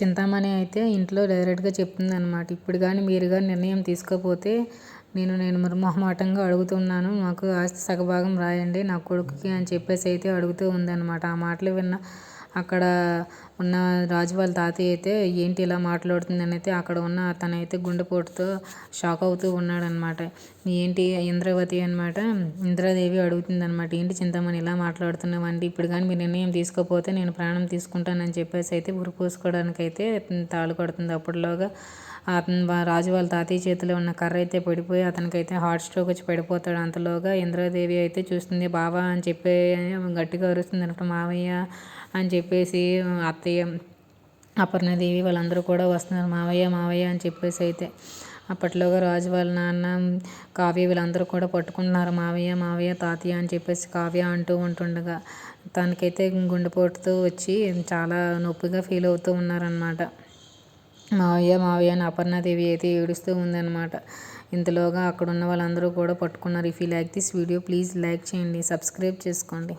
చింతామణి అయితే ఇంట్లో డైరెక్ట్గా చెప్తుంది అనమాట ఇప్పుడు కానీ మీరు కానీ నిర్ణయం తీసుకోకపోతే నేను నేను మొహమాటంగా అడుగుతున్నాను. మాకు ఆస్తి సగభాగం రాయండి. నా కొడుకుకి అని చెప్పేసి అయితే అడుగుతూ ఉందన్నమాట. ఆ మాటలు విన్న అక్కడ ఉన్న రాజు వాళ్ళ తాతయ్య అయితే ఏంటి ఇలా మాట్లాడుతుందని అయితే అక్కడ ఉన్న అతనైతే గుండెపోటుతో షాక్ అవుతూ ఉన్నాడనమాట. ఏంటి ఇంద్రవతి అనమాట ఇంద్రాదేవి అడుగుతుంది అనమాట ఏంటి చింతమని ఇలా మాట్లాడుతున్నావండి ఇప్పుడు కానీ మీ నిర్ణయం తీసుకోకపోతే నేను ప్రాణం తీసుకుంటానని చెప్పేసి అయితే ఉరిపోసుకోవడానికైతే అయితే తాళు కొడుతుంది. అప్పటిలోగా అతను రాజు వాళ్ళ తాతయ్య చేతిలో ఉన్న కర్ర అయితే పడిపోయి అతనికైతే హార్ట్ స్ట్రోక్ వచ్చి పడిపోతాడు. అంతలోగా ఇంద్రాదేవి అయితే చూస్తుంది బావా అని చెప్పి గట్టిగా అరుస్తుంది అనమాట మావయ్య అని చెప్పి చెప్పేసి అత్తయ్య అపర్ణదేవి వాళ్ళందరూ కూడా వస్తున్నారు. మావయ్య మావయ్య అని చెప్పేసి అయితే అప్పట్లోగా రాజు వాళ్ళ నాన్న కావ్య వీళ్ళందరూ కూడా పట్టుకుంటున్నారు. మావయ్య మావయ్య తాతయ్య అని చెప్పేసి కావ్య అంటూ ఉంటుండగా తనకైతే గుండెపోటుతో వచ్చి చాలా నొప్పిగా ఫీల్ అవుతూ ఉన్నారనమాట మావయ్య మావయ్య అని అపర్ణాదేవి అయితే ఏడుస్తూ ఉందన్నమాట. ఇంతలోగా అక్కడ ఉన్న వాళ్ళందరూ కూడా పట్టుకున్నారు. If you like this video please like చేయండి సబ్స్క్రైబ్ చేసుకోండి.